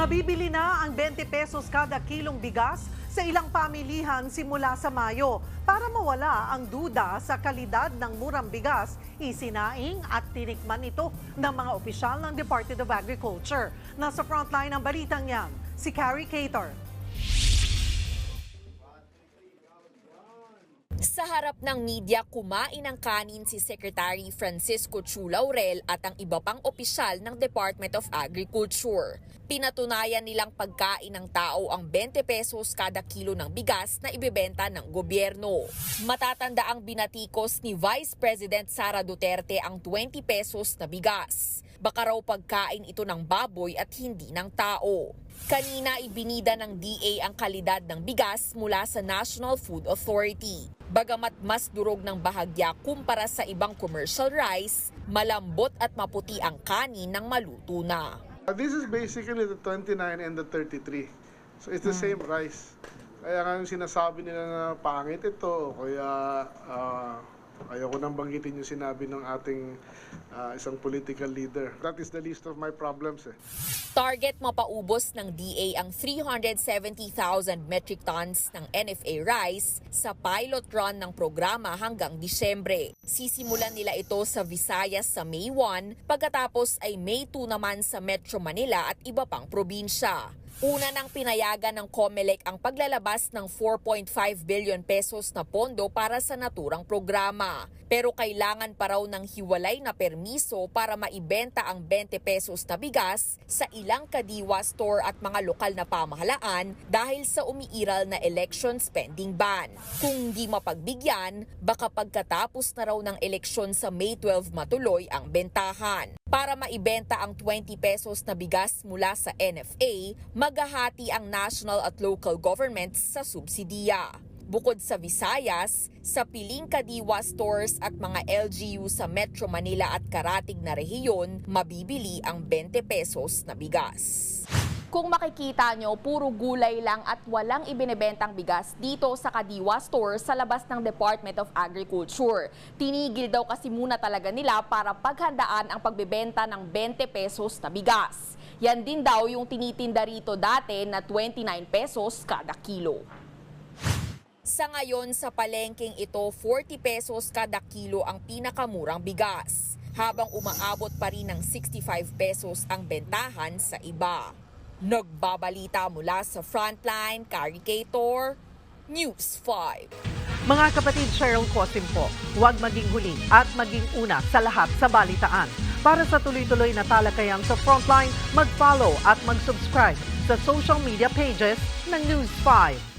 Mabibili na ang 20 pesos kada kilong bigas sa ilang pamilihan simula sa Mayo. Para mawala ang duda sa kalidad ng murang bigas, isinaing at tinikman ito ng mga opisyal ng Department of Agriculture. Nasa frontline ng balitang yan, si Carrie Cater. Sa harap ng media, kumain ng kanin si Secretary Francisco Chu Laurel at ang iba pang opisyal ng Department of Agriculture. Pinatunayan nilang pagkain ng tao ang 20 pesos kada kilo ng bigas na ibebenta ng gobyerno. Matatanda ang binatikos ni Vice President Sara Duterte ang 20 pesos na bigas. Baka raw pagkain ito ng baboy at hindi ng tao. Kanina ibinida ng DA ang kalidad ng bigas mula sa National Food Authority. Bagamat mas durog ng bahagya kumpara sa ibang commercial rice, malambot at maputi ang kanin ng maluto na. Uh, This is basically the 29 and the 33. So it's the same rice. Kaya nga yung sinasabi nila na pangit ito, kaya uh, ayoko nang banggitin yung sinabi ng ating uh, isang political leader. That is the least of my problems eh. Target mapaubos ng DA ang 370,000 metric tons ng NFA rice sa pilot run ng programa hanggang Disyembre. Sisimulan nila ito sa Visayas sa May 1, pagkatapos ay May 2 naman sa Metro Manila at iba pang probinsya. Una nang pinayagan ng COMELEC ang paglalabas ng 4.5 billion pesos na pondo para sa naturang programa. Pero kailangan pa raw ng hiwalay na permiso para maibenta ang 20 pesos na bigas sa ilang kadiwa store at mga lokal na pamahalaan dahil sa umiiral na election spending ban. Kung di mapagbigyan, baka pagkatapos na raw ng eleksyon sa May 12 matuloy ang bentahan. Para maibenta ang 20 pesos na bigas mula sa NFA, maghahati ang national at local governments sa subsidiya. Bukod sa Visayas, sa piling kadiwa stores at mga LGU sa Metro Manila at karatig na rehiyon, mabibili ang 20 pesos na bigas. Kung makikita nyo, puro gulay lang at walang ibinebentang bigas dito sa Kadiwa Store sa labas ng Department of Agriculture. Tinigil daw kasi muna talaga nila para paghandaan ang pagbebenta ng 20 pesos na bigas. Yan din daw yung tinitinda rito dati na 29 pesos kada kilo. Sa ngayon sa palengking ito, 40 pesos kada kilo ang pinakamurang bigas, habang umaabot pa rin ng 65 pesos ang bentahan sa iba. Nagbabalita mula sa Frontline, Caricator, News 5. Mga kapatid Cheryl Cosim po, huwag maging huli at maging una sa lahat sa balitaan. Para sa tuloy-tuloy na talakayan sa Frontline, mag-follow at mag-subscribe sa social media pages ng News 5.